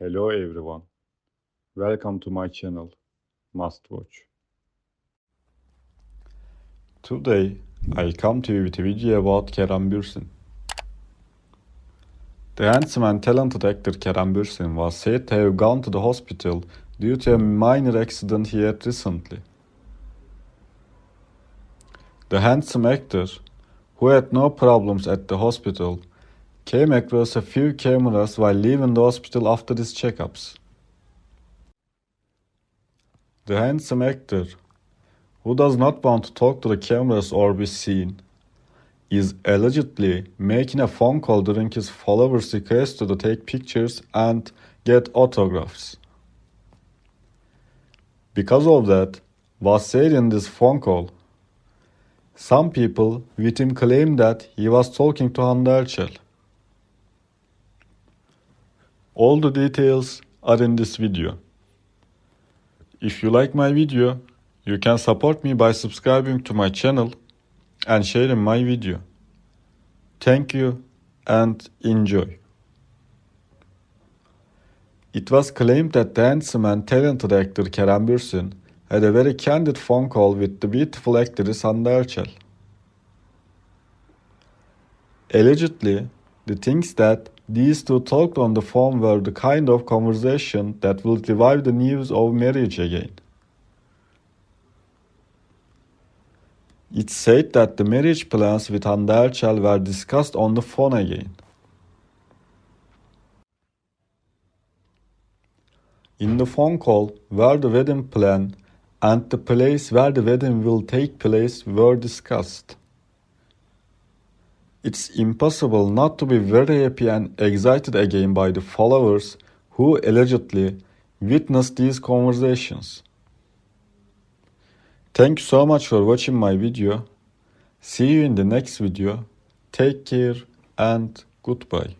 Hello everyone. Welcome to my channel, Must Watch. Today, I come to you with a video about Kerem Bürsin. The handsome and talented actor Kerem Bürsin was said to have gone to the hospital due to a minor accident he had recently. The handsome actor, who had no problems at the hospital, came across a few cameras while leaving the hospital after his checkups. The handsome actor, who does not want to talk to the cameras or be seen, is allegedly making a phone call during his followers' request to take pictures and get autographs. Because of that, was said in this phone call, some people with him claim that he was talking to Hande Erçel. All the details are in this video. If you like my video, you can support me by subscribing to my channel and sharing my video. Thank you and enjoy. It was claimed that the handsome and talented actor Kerem Bürsin had a very candid phone call with the beautiful actress Hande Erçel. Allegedly, the things that these two talked on the phone were the kind of conversation that will revive the news of marriage again. It's said that the marriage plans with Hande Erçel were discussed on the phone again. In the phone call where the wedding plan and the place where the wedding will take place were discussed. It's impossible not to be very happy and excited again by the followers who allegedly witnessed these conversations. Thank you so much for watching my video. See you in the next video. Take care and goodbye.